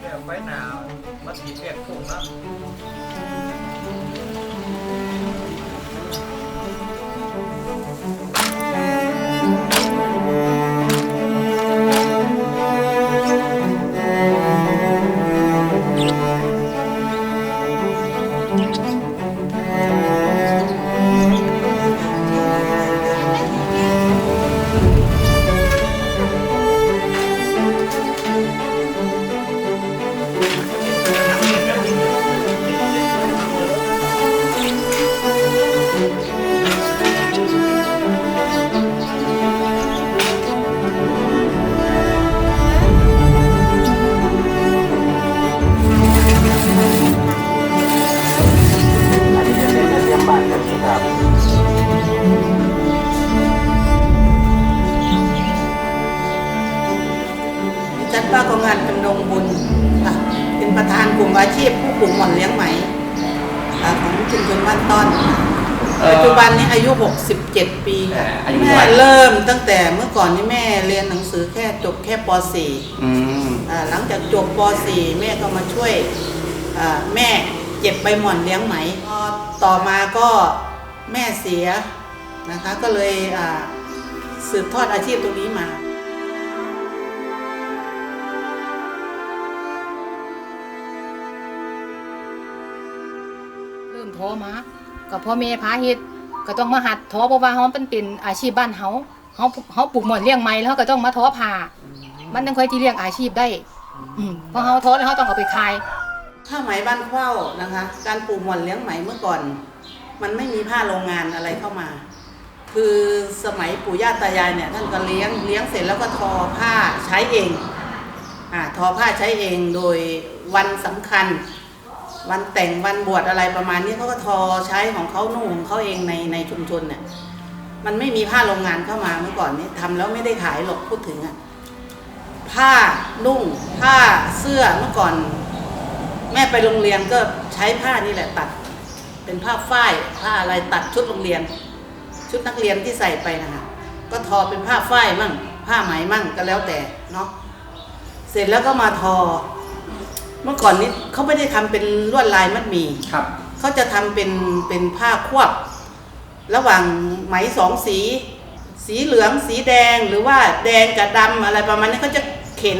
เรียกไว้หนาวมาติดเรียกปุ่งแล้ว ดิฉันป้ากองงานจำนงบุญค่ะเป็นประธานกลุ่มอาชีพผู้ปลูกหม่อนเลี้ยงไหมอ่าของชุมชนบ้านต้อนปัจจุบันนี้อายุ 67 ปีค่ะอายุแม่เท่าไหร่เริ่มตั้งแต่เมื่อก่อนนี่แม่เรียนหนังสือแค่จบแค่ป .4 อืมอ่าหลังจากจบป .4 แม่ก็มาช่วยอ่าแม่เจ็บใบหม่อนเลี้ยงไหมพอต่อมาก็แม่เสียนะคะก็เลยอ่าสืบทอดอาชีพตรงนี้มา อมาก็พ่อแม่พาเฮ็ดก็ต้องมาหัดท้อเพราะว่าเฮาเป็นเป็นอาชีพบ้านเฮาเฮาเฮาปลูกหม่อนเลี้ยงไหมแล้วก็ต้องมาท้อผ่ามันต้องค่อยที่เลี้ยงอาชีพได้อืมเพราะเฮาท้อแล้วเฮาต้องเอาไปขายผ้าไหมบ้านเข้านะคะ การปลูกหม่อนเลี้ยงไหมเมื่อก่อน มันไม่มีผ้าโรงงานอะไรเข้ามา คือสมัยปู่ย่าตายายเนี่ยท่านก็เลี้ยงเลี้ยงเสร็จแล้วก็ทอผ้าใช้เองอ่าทอผ้าใช้เองโดยวันสำคัญ วันแต่งวันบวชอะไรประมาณนี้เขาก็ทอใช้ของเขานุ่งของเขาเองในในชุมชนเนี่ยมันไม่มีผ้าโรงงานเข้ามาเมื่อก่อนนี้ทำแล้วไม่ได้ขายหรอกพูดถึงอะผ้านุ่งผ้าเสื้อเมื่อก่อน แม่ไปโรงเรียนก็ใช้ผ้านี่แหละตัด เป็นผ้าฝ้ายผ้าอะไรตัดชุดโรงเรียน ชุดนักเรียนที่ใส่ไปนะคะก็ทอเป็นผ้าฝ้ายมั่งผ้าไหมมั่งก็แล้วแต่เนาะเสร็จแล้วก็มาทอ เมื่อก่อนนี้เขาไม่ได้ทำเป็นลวดลายมัดหมี่ครับเขาจะทำเป็นเป็นผ้าควบ ระหว่างไหมสองสี สีเหลืองสีแดงหรือว่าแดงกับดำอะไรประมาณนี้เขาจะเข็น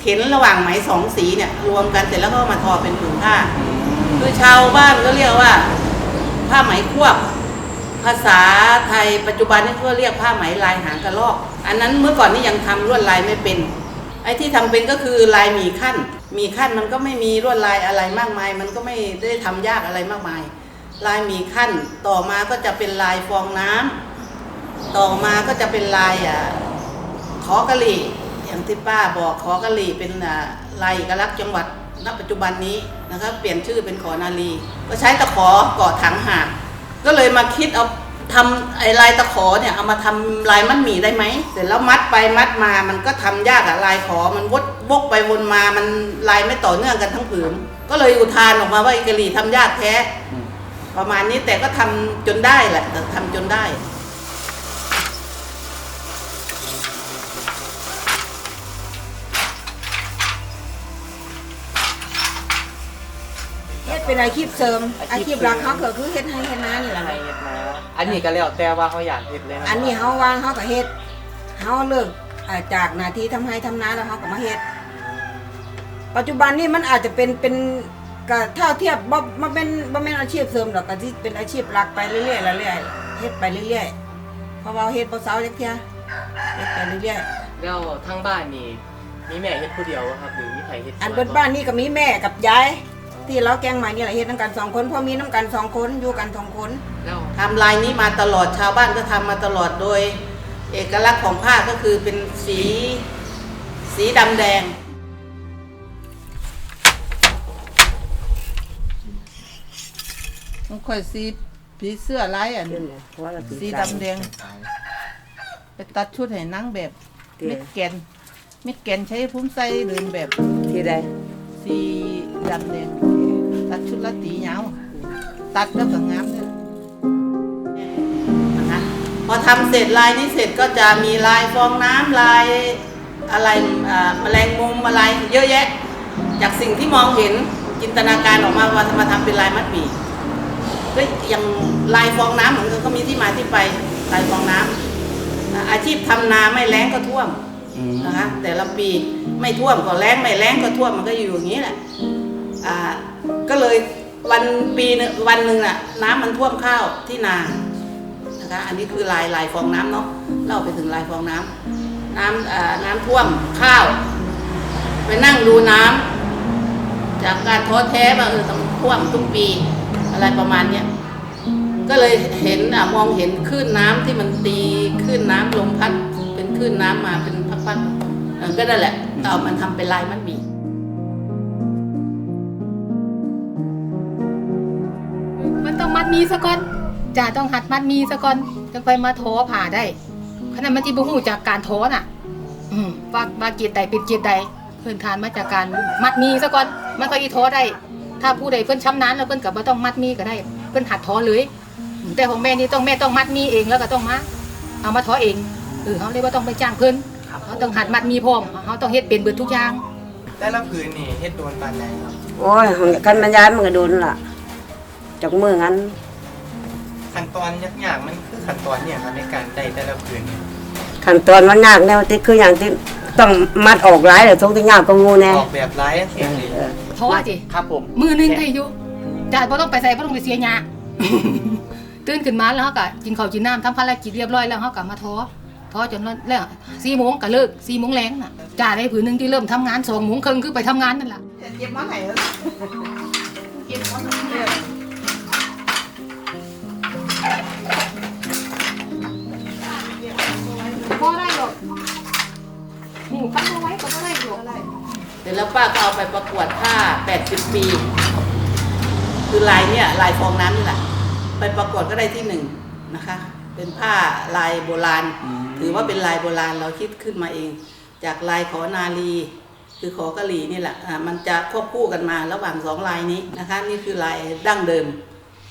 เข็นระหว่างไหมสองสีเนี่ยรวมกันเสร็จแล้วก็มาทอเป็นผืนผ้าคือชาวบ้านก็เรียกว่า ผ้าไหมควบ ภาษาไทยปัจจุบันนี่ก็เรียกผ้าไหมลายหางกระรอก อันนั้นเมื่อก่อนนี่ยังทำลวดลายไม่เป็น ไอ้ที่ทำเป็นก็คือลายหมีขั้นห มีขั้นมันก็ไม่มีลวดลายอะไรมากมาย มันก็ไม่ได้ทำยากอะไรมากมาย ลายมีขั้นต่อมาก็จะเป็นลายฟองน้ำต่อมาก็จะเป็นลายอะขอกะหรี่อย่างที่ป้าบอกขอกะหรี่เป็นอะลายเอกลักษณ์จังหวัดณปัจจุบันนี้นะครับเปลี่ยนชื่อเป็นขอนาลี ก็ใช้ตะขอก่อถังหากก็เลยมาคิดเอาทำไอ้ลายตะขอเนี่ยเอามาทำลายมัดหมี่ได้ไหมเสร็จแล้วมัดไปมัดมามันก็ทำยากอะลายขอมันวด วกไปวนมามันลายไม่ต่อเนื่องกันทั้งผืนก็เลยอุทานออกมาว่าไอ้กะหรี่ทำยากแท้ ประมาณนี้แต่ก็ทำจนได้แหละแต่ทำจนได้ เฮ็ดเป็นอาชีพเสริม อาชีพหลักเขาก็คือเฮ็ดให้เฮ็ดนานี่แหละให้เฮ็ดมาอันนี้ก็แล้วแต่ว่าเขาอยากเฮ็ดเลยนะอันนี้เฮาวางเฮาก็เฮ็ดเฮาเลิกอ่าจากหน้าที่ทำให้ทำนาแล้วเฮาก็มาเฮ็ด ปัจจุบันนี้มันอาจจะเป็นเป็นก็เท่าเทียบบ่บ่เป็นบ่แม่นอาชีพเสริมดอกก็ที่เป็นอาชีพหลักไปเรื่อยๆเรื่อยๆเฮ็ดไปเรื่อยๆเพราะว่าเฮ็ดบ่เซาจักเที่ยเฮ็ดไปเรื่อยแล้วทางบ้านนี่มีแม่เฮ็ดผู้เดียวบ่ครับหรือมีใครเฮ็ดๆอันเบิดบ้านนี่ก็มีแม่กับยายที่เราแกงมานี่แหละเฮ็ดนํกันสองคนเพราะมีนํกันสองคนอยู่กันสองคนแล้วทำลายนี้มาตลอดชาวบ้านก็ทำมาตลอดโดย เอกลักษณ์ของผ้าก็คือเป็นสี สีดำแดง มันค่อยสีผีเสื้อลายอันสีดำแดง ไปตัดชุดให้นางแบบเม็ดแกนเม็ดแกนใช้พุ่มใส่เดินแบบที่ใดสีดำแดงตัดชุดละตีเหยาวตัดแล้วก็งามเนี่ยพอทำเสร็จลายนี้เสร็จก็จะมีลายฟองน้ำลายอะไรอ่าแมลงมุมอะไรเยอะแยะ จากสิ่งที่มองเห็นจินตนาการออกมาว่ามาทำเป็นลายมัดหมี่ ก็อย่างลายฟองน้ำเหมือนกันก็มีที่มาที่ไปลายฟองน้ำอ่าอาชีพทำนาไม่แล้งก็ท่วมนะคะแต่ละปีไม่ท่วมก็แล้งไม่แล้งก็ท่วมมันก็อยู่อย่างนี้แหละอ่าก็เลยวันปีหนึงวันหนึ่งน่ะน้ำมันท่วมข้าวที่นานะคะอันนี้คือลายลายฟองน้ำเนาะเล่าไปถึงลายฟองน้ำน้ำเอ่อน้ำท่วมข้าว ไปนั่งดูน้ำจากการท้อแท้ว่าเออต้องท่วมทุกปี อะไรประมาณเนี้ยก็เลยเห็นอะมองเห็นคลื่นน้ำที่มันตีคลื่นน้ำลมพัดเป็นคลื่นน้ำมาเป็นพักๆก็นั่นแหละเอามันทำเป็นลายมันมีมันต้องมัดมีซะก่อนจ่าต้องหัดมัดมีซะก่อนจะไปมาโทอผ่าได้ขณะมันที่บ่ฮู้จากการโทอน่ะว่าว่าเกียรติใดเป็นเกียรติใดพื้นฐานมาจากการมัดมีซะก่อนมันก็อีโทอได้ ถ้าผู้ใดเพิ่นช้ำนาญแล้วเพิ่นก็บ่ต้องมัดมีก็ได้ เพิ่นหัดทอเลยอืมแต่ของแม่นี่ต้องแม่ต้องมัดมีเองแล้วก็ต้องมาเอามาทอเองเออเฮาเลยบ่ต้องไปจ้างเพิ่นเขาต้องหัดมัดมีพร้อมเขาต้องเฮ็ดเป็นเบิดทุกอย่างแต่ละพื้นนี่เฮ็ดโดนปานใดครับโอ้ยกันมันย้ายมันก็โดนล่ะจากมืองั้น ขั้นตอนยากๆมันคือขั้นตอนเนี่ยครับในการได้แต่ละพื้นเนี่ยขั้นตอนมันยากแนวที่คืออย่างที่ต้องมัดออกหลายเดี๋ยวทงที่ยากก็งูแน่ออกแบบลายเสียง เลยทอจิครับผมมือหนึงได้อยู่จ่าบ่ต้องไปใส่บ่ต้องไปเสียหยาตื่นขึ้นมาแล้วเขาก็กินข้าวกินน้ำทำภารกิจเรียบร้อยแล้วเขาก็มาท้อท้อจนแล้วสี่โมงก็เลิกสี่โมงแรงน่ะจ่าได้ผืนหนึ่งที่เริ่มทำงานสองโมงครึ่งคือไปทำงานนั่นแหละเก็บมาไหนแล้วเก็บมาไหนพอได้หรอกหมูปั้นเอาไว้ก็บ่ได้หรอกเสร็ จแล้วป้าก็เอาไปประกวดผ้า 80 ปี คือลายเนี่ยลายฟองน้ำนี่แหละไปประกวดก็ได้ที่หนึ่งนะคะ เป็นผ้าลายโบราณ ถือว่าเป็นลายโบราณเราคิดขึ้นมาเอง จากลายขอนาลี คือขอกะหรี่นี่แหละอ่ามันจะควบคู่กันมาระหว่างสองลายนี้นะคะ นี่คือลายดั้งเดิม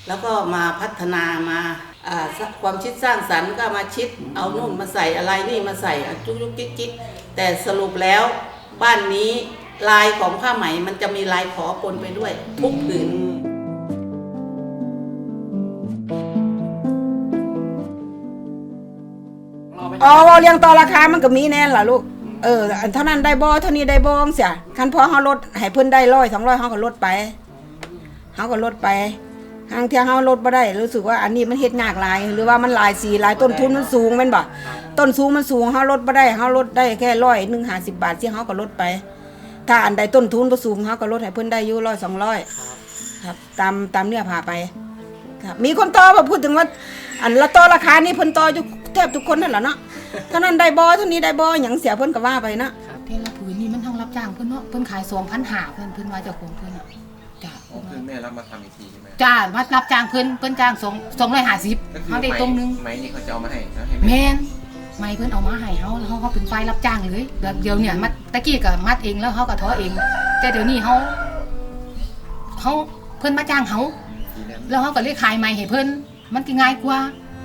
แล้วก็มาพัฒนามาอ่าสความคิดสร้างสรรค์ก็มาชิดเอานู่นมาใส่อะไรนี่มาใส่อะจุกจุกจิ๊กจิ๊กแต่สรุปแล้วบ้านนี้ ลายของผ้าไหมมันจะมีลายขอปนไปด้วย ทุกผืนอ๋อเว้าเรียงต่อราคามันก็มีแน่ล่ะลูก เอออันเท่านั้นได้บ่เท่านี้ได้บ่จังซี่คันพอเฮาลดให้เพิ่นได้ร้อยสองร้อยเฮาก็ลดไปเฮาก็ลดไปทางเที่ยเฮาลดบ่ได้รู้สึกว่าอันนี้มันเฮ็ดยากหลาย หรือว่ามันหลายสีหลายต้นทุนมันสูงแม่นบ่ต้นสูงมันสูงเฮาลดบ่ได้เฮาลดได้แค่ร้อยหนึ่งห้าสิบบาทที่เฮาก็ลดไป ถ้าอันใดต้นทุนบ่สูงเฮาก็ลดให้เพิ่นได้อยู่ร้อยสองร้อยครับตามตามเนื้อผ้าไป ครับ มีคนต่อมาพูดถึงว่า อันละต่อราคานี่เพิ่นต่ออยู่แทบทุกคนนั่นแหละเนาะเท่านั้นได้บ่เท่านี้ได้บ่หยังเสียเพิ่นก็ว่าไปนะเทละผืนนี่มันทั้งรับจ้างเพิ่นเนาะเพิ่นขายสองพันหาเพิ่นเพิ่นว่าเจ้าของเพิ่นอะจ้าอ๋อคือแม่รับมาทำอีกทีใช่ไหมจ้ามารับจ้างเพิ่นเพิ่นจ้างสองสองร้อยห้าสิบก็คือเขาได้ตรงนึงไม้นี่เขาจะเอามาให้นะให้แมแม่น ไม่เพิ่อนเอามาให้เฮาแล้วเฮาเขาเป็นฝ่ายรับจ้างเลยเดี๋ยวเดียวเนี่ยมัดตะกี้ก็มัดเองแล้วเฮาก็ท้อเอง แต่เดี๋ยวนี้เฮาเฮาเพิ่อนมาจ้างเฮาแล้วเฮาก็เลยขายใหม่ให้เพิ่อนมันก็ง่ายกว่า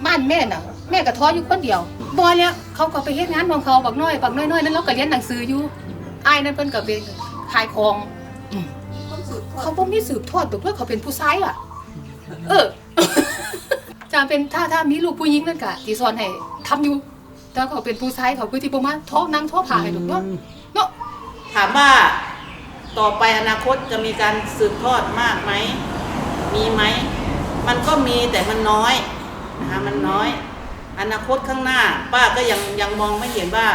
บ้านแม่น่ะแม่ก็ท้ออยู่คนเดียวบ่แล้วเขาก็ไปเฮ็ดงานของเขาบักน้อยบักน้อยๆนั้นเราก็เรียนหนังสืออยู่อ้ายนั่นเพิ่นก็เป็นขายของเขาบ่มีสืบทอดตัวเพื่อเขาเป็นผู้ชายล่ะ เออจะเป็นถ้าถ้ามีลูกผู้หญิงนั่นก็ที่สอนให้ทำอยู่ แต่เขาเป็นผู้ชายเขาคือที่บ่มาท้องนางท้อผ่าให้ถูกเนาะเนาะถามว่าต่อไปอนาคตจะมีการสืบทอดมากไหม มีไหม มันก็มีแต่มันน้อยนะคะมันน้อย อนาคตข้างหน้า ป้าก็ยังยังมองไม่เห็นว่า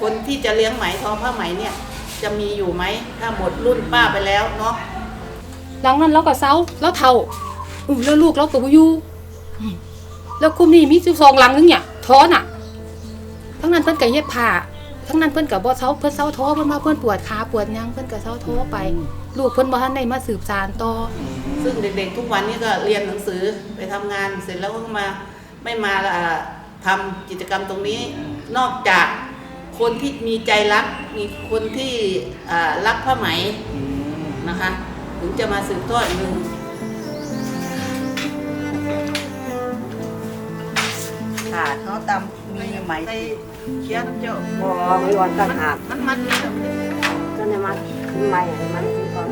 คนที่จะเลี้ยงไหมทอผ้าไหมเนี่ย จะมีอยู่ไหม ถ้าหมดรุ่นป้าไปแล้วเนาะหลังนั้นเราก็เซาแล้วเฒ่าอือแล้วลูกเราก็บ่อยู่อืมแล้วคุมนี่มี12หลังนึงเนี่ยท้อน่ะ ทั้งนั้นเพิ่นก็เย็บผ้าทั้งนั้นเพิ่นก็บ่เซาเพิ่นเซาท้อเพิ่นมาเพิ่นปวดขาปวดหยังเพิ่นก็เซาท้อไป ลูกเพิ่นบ่ทันได้มาสืบสานต่อซึ่งเด็กๆทุกวันนี้ก็เรียนหนังสือไปทำงานเสร็จแล้วก็มาไม่มาอ่าทำกิจกรรมตรงนี้นอกจากคนที่มีใจรักมีคนที่อ่ารักผ้าไหมนะคะถึงจะมาสืบทอดหนึ่งาดเขาตำมีไหมใส่เคี้ยนเจ้าบ่ไม่วันต่างหากมันมันนี่แบบก็เนี่ยมันใหม่มันก่อน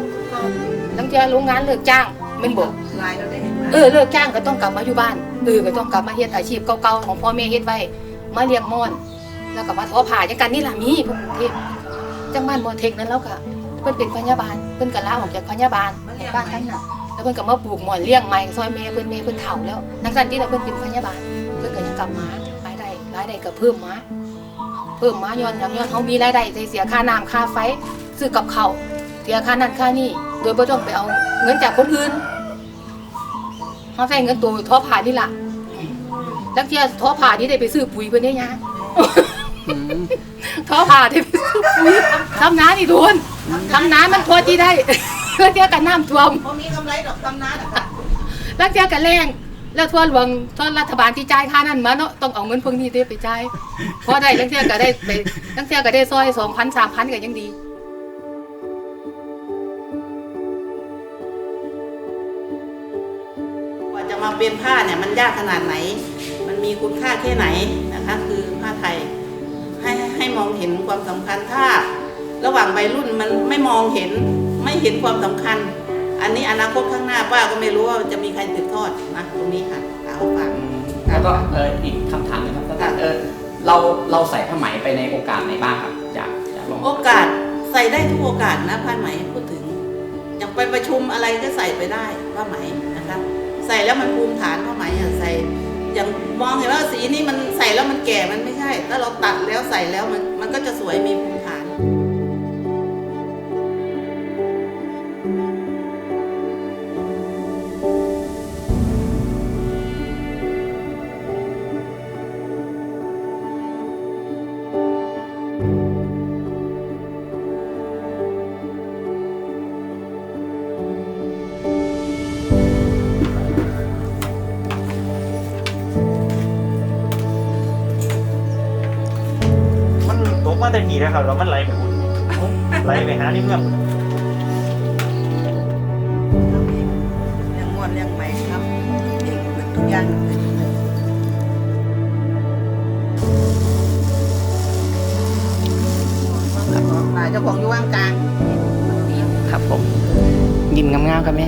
ลังเทียโรงงานเลิกจ้างแม่นบ่ลายเราได้เห็นไหมเออเลิกจ้างก็ต้องกลับมาอยู่บ้านเออก็ต้องกลับมาเฮ็ดอาชีพเก่าๆของพ่อแม่เฮ็ดไว้มาเลี้ยงม่อนแล้วก็มาทอผ้าจังกันนี่ล่ะมีพวกกรุงเทพจังบ้านบ่เทคนั้นแล้วก็เพิ่นเป็นพยาบาลเพิ่นก็ลาออกจากพยาบาลบ้านทั้งนั้นแล้วเพิ่นก็มาปลูกหมอนเลี้ยงใหม่ซอยแม่เพิ่นแม่เพิ่นเฒ่าแล้วนักสันที่เราเพิ่นเป็นพยาบาล ก็ยังกลับมารายได้รายได้ก็เพิ่มมาเพิ่มมาย้อนหยังย้อนเฮามีรายได้ได้เสียค่าน้ำค่าไฟซื้อกับข้าวเสียค่านั่นค่านี่โดยบ่ต้องไปเอาเงินจากคนอื่นเขาใส่เงินตัวท้อผ่านี่ล่ะแล้วเที่ยท้อผ่านี่ได้ไปซื้อปุ๋ยเพิ่นได้ยังท้อผ่าได้ไปซื้อปุ๋ยทำน้านี่โดนทำน้ามันทั่วที่ได้แล้วเที่ยกันน้ำท่วมพวกนี้กำไรดอกตำนาดอกแล้วเที่ยกันแรง แล้วทั่วหลวงทั่วรัฐบาลที่จ่ายค่านั้นมาเนาะต้องเอาเงินพวกนี้เด้ไปจ่ายเพอได้แล้วเที่ยก็ได้ไปแล้วเที่ยก็ได้ซอยสองพันสามพันก็ยังดีกว่าจะมาเป็นผ้าเนี่ยมันยากขนาดไหน มันมีคุณค่าแค่ไหนนะคะ คือผ้าไทยให้ให้มองเห็นความสำคัญถ้า ระหว่างวัยรุ่นมันไม่มองเห็นไม่เห็นความสำคัญ อันนี้อนาคตข้างหน้าป้าก็ไม่รู้ว่าจะมีใครสืบทอดนะตรงนี้ค่ะเอาฝากแล้วก็เอออีกคำถามหนึงครับท่านเออเราเราใส่ผ้าไหมไปในโอกาสไหนบ้างครับอยากอยากลองโอกาสใส่ได้ทุกโอกาสนะผ้าไหมพูดถึงอย่างไปประชุมอะไรก็ใส่ไปได้ผ้าไหมนะคะใส่แล้วมันภูมิฐานผ้าไหมอะใส่อย่างมองเห็นว่าสีนี้มันใส่แล้วมันแก่มันไม่ใช่ ถ้าเราตัดแล้วใส่แล้วมันมันก็จะสวยมีภูมิ นะครับแล้วมันไหลไปอุ่นไหลไปหาที่เมืองเลี้ยงมวนเลี้ยงไหมครับนี่ทุกอย่างนายเจ้าของอยู่ว่างกลาง ครับผม ยิ้มงามๆครับแม่